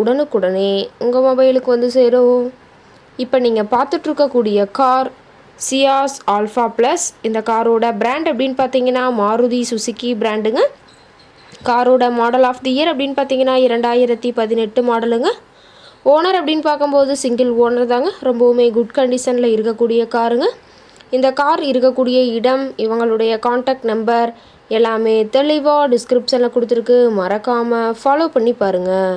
உடனுக்குடனே உங்கள் மொபைலுக்கு வந்து சேரும். இப்போ நீங்கள் பார்த்துட்ருக்கக்கூடிய கார் சியாஸ் ஆல்ஃபா ப்ளஸ் இந்த காரோட பிராண்ட் அப்படின்னு பார்த்தீங்கன்னா மாருதி சுசுக்கி பிராண்டுங்க காரோட மாடல் ஆஃப் தி இயர் அப்படின்னு பார்த்தீங்கன்னா இரண்டாயிரத்தி பதினெட்டு மாடலுங்க ஓனர் அப்படின்னு பார்க்கும்போது சிங்கிள் ஓனர் தாங்க. ரொம்பவுமே குட் கண்டிஷனில் இருக்கக்கூடிய காருங்க. இந்த கார் இருக்கக்கூடிய இடம் இவங்களுடைய காண்டாக்ட் நம்பர் எல்லாமே தெளிவாக டிஸ்கிரிப்ஷனில் கொடுத்துருக்கு. மறக்காமல் ஃபாலோ பண்ணி பாருங்கள்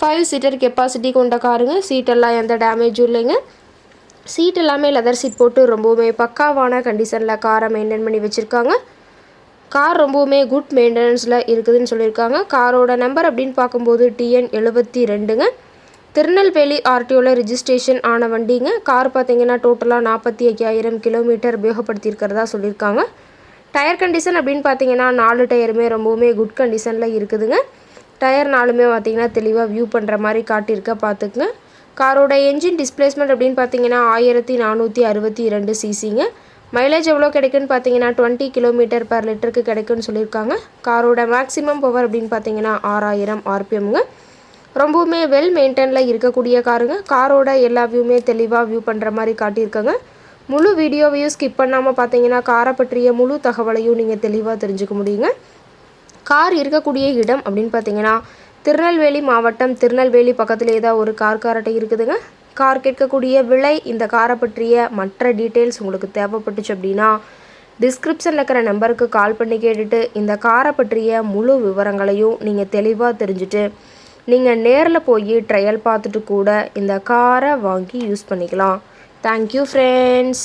ஃபைவ் சீட்டர் கெப்பாசிட்டி கொண்ட காருங்க சீட்டெல்லாம் எந்த டேமேஜும் இல்லைங்க. சீட் எல்லாமே லெதர் சீட் போட்டு ரொம்பவுமே பக்காவான கண்டிஷனில் காரை மெயின்டைன் பண்ணி வச்சுருக்காங்க. கார் ரொம்பவுமே குட் மெயின்டெனன்ஸில் இருக்குதுன்னு சொல்லியிருக்காங்க. காரோட நம்பர் அப்படின்னு பார்க்கும்போது டிஎன் எழுபத்தி ரெண்டுங்க. திருநெல்வேலி ஆர்டிஓவில் ரிஜிஸ்ட்ரேஷன் ஆன வண்டிங்க. கார் பார்த்தீங்கன்னா டோட்டலாக நாற்பத்தி ஐயாயிரம் கிலோமீட்டர் உபயோகப்படுத்தியிருக்கிறதா சொல்லியிருக்காங்க. டயர் கண்டிஷன் அப்படின்னு பார்த்தீங்கன்னா நாலு டயருமே ரொம்பவுமே குட் கண்டிஷனில் இருக்குதுங்க. டயர் நாலுமே பார்த்தீங்கன்னா தெளிவாக வியூ பண்ணுற மாதிரி காட்டியிருக்க பார்த்துக்குங்க. காரோட என்ஜின் டிஸ்பிளேஸ்மெண்ட் அப்படின்னு பார்த்தீங்கன்னா ஆயிரத்தி நானூற்றி அறுபத்தி இரண்டு சிசிங்க மைலேஜ் எவ்வளோ கிடைக்குன்னு பார்த்தீங்கன்னா டுவெண்ட்டி கிலோமீட்டர் பர் லிட்டருக்கு கிடைக்குன்னு சொல்லியிருக்காங்க. காரோட மேக்ஸிமம் பவர் அப்படின்னு பார்த்தீங்கன்னா ஆறாயிரம் ஆர்பிஎம்ங்க. ரொம்பவுமே வெல் மெயின்டைனில் இருக்கக்கூடிய காருங்க. காரோட எல்லா வியூமே தெளிவாக வியூ பண்ணுற மாதிரி காட்டியிருக்காங்க. முழு வீடியோவையும் ஸ்கிப் பண்ணாமல் பார்த்தீங்கன்னா காரை பற்றிய முழு தகவலையும் நீங்கள் தெளிவாக தெரிஞ்சுக்க முடியுங்க. கார் இருக்கக்கூடிய இடம் அப்படின்னு பார்த்தீங்கன்னா திருநெல்வேலி மாவட்டம் திருநெல்வேலி பக்கத்தில் ஏதாவது ஒரு கார் காரட்டை இருக்குதுங்க கார் கேட்கக்கூடிய விலை இந்த காரை பற்றிய மற்ற டீட்டெயில்ஸ் உங்களுக்கு தேவைப்பட்டுச்சு அப்படின்னா டிஸ்கிரிப்ஷனில் இருக்கிற நம்பருக்கு கால் பண்ணி கேட்டுட்டு இந்த காரை பற்றிய முழு விவரங்களையும் நீங்கள் தெளிவாக தெரிஞ்சுட்டு நீங்கள் நேரில் போய் ட்ரையல் பார்த்துட்டு கூட இந்த காரை வாங்கி யூஸ் பண்ணிக்கலாம் தேங்க்யூ ஃப்ரெண்ட்ஸ்.